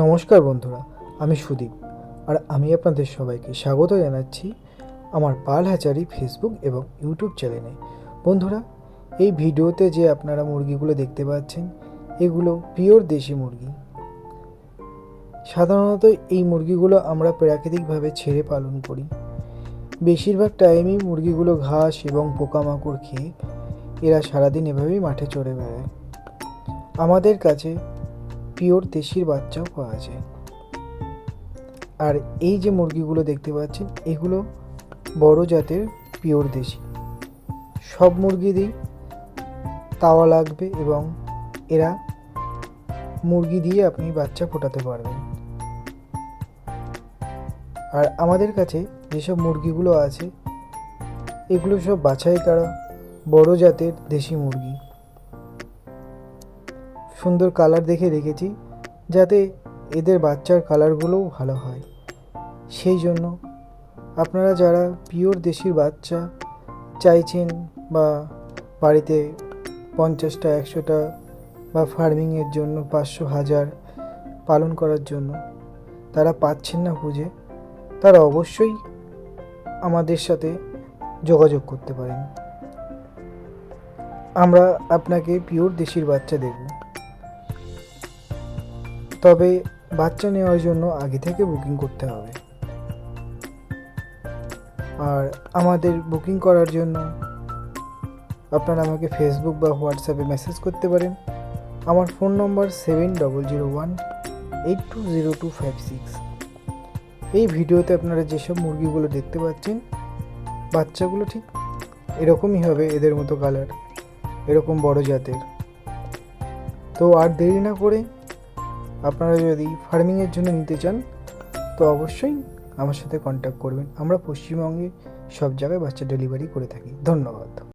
নমস্কার বন্ধুরা, আমি সুদীপ। আর আমি আপনাদের সবাইকে স্বাগত জানাচ্ছি আমার পাল হ্যাচারি ফেসবুক এবং ইউটিউব চ্যানেলে বন্ধুরা, এই ভিডিওতে যে আপনারা মুরগিগুলো দেখতে পাচ্ছেন, এগুলো পিওর দেশি মুরগি। সাধারণত এই মুরগিগুলো আমরা প্রাকৃতিকভাবে ছেড়ে পালন করি। বেশিরভাগ টাইমই মুরগিগুলো ঘাস এবং পোকামাকড় খেয়ে এরা সারাদিন এভাবেই মাঠে চড়ে বেড়ায়। আমাদের কাছে পিওর দেশির বাচ্চাও পাওয়া যায়। আর এই যে মুরগিগুলো দেখতে পাচ্ছেন, এগুলো বড় জাতের পিওর দেশি। সব মুরগিরই তাওয়া লাগবে এবং এরা মুরগি দিয়ে আপনি বাচ্চা ফোটাতে পারবেন। আর আমাদের কাছে যেসব মুরগিগুলো আছে, এগুলো সব বাছাই করা বড় জাতের দেশি মুরগি। সুন্দর কালার দেখে রেখেছি, যাতে এদের বাচ্চার কালারগুলোও ভালো হয়। সেই জন্য আপনারা যারা পিওর দেশির বাচ্চা চাইছেন বা বাড়িতে পঞ্চাশটা, একশোটা বা ফার্মিংয়ের জন্য পাঁচশো, হাজার পালন করার জন্য তারা পাচ্ছেন না খুঁজে, তারা অবশ্যই আমাদের সাথে যোগাযোগ করতে পারেন। আমরা আপনাকে পিওর দেশির বাচ্চা দেব তবে বাচ্চা নেওয়ার জন্য আগে থেকে বুকিং করতে হবে। আর আমাদের বুকিং করার জন্য আপনারা আমাকে ফেসবুক বা হোয়াটসঅ্যাপে মেসেজ করতে পারেন। আমার phone number seven double zero one eight two zero two five six এই ভিডিওতে আপনারা যেসব মুরগিগুলো দেখতে পাচ্ছেন, বাচ্চাগুলো ঠিক এরকমই হবে এদের মতো কালার এরকম বড় জাতের। তো আর দেরি না করে আপনারা যদি ফার্মিংয়ের জন্য নিতে চান, তো অবশ্যই আমার সাথে কন্ট্যাক্ট করবেন। আমরা পশ্চিমবঙ্গে সব জায়গায় বাচ্চা ডেলিভারি করে থাকি। ধন্যবাদ।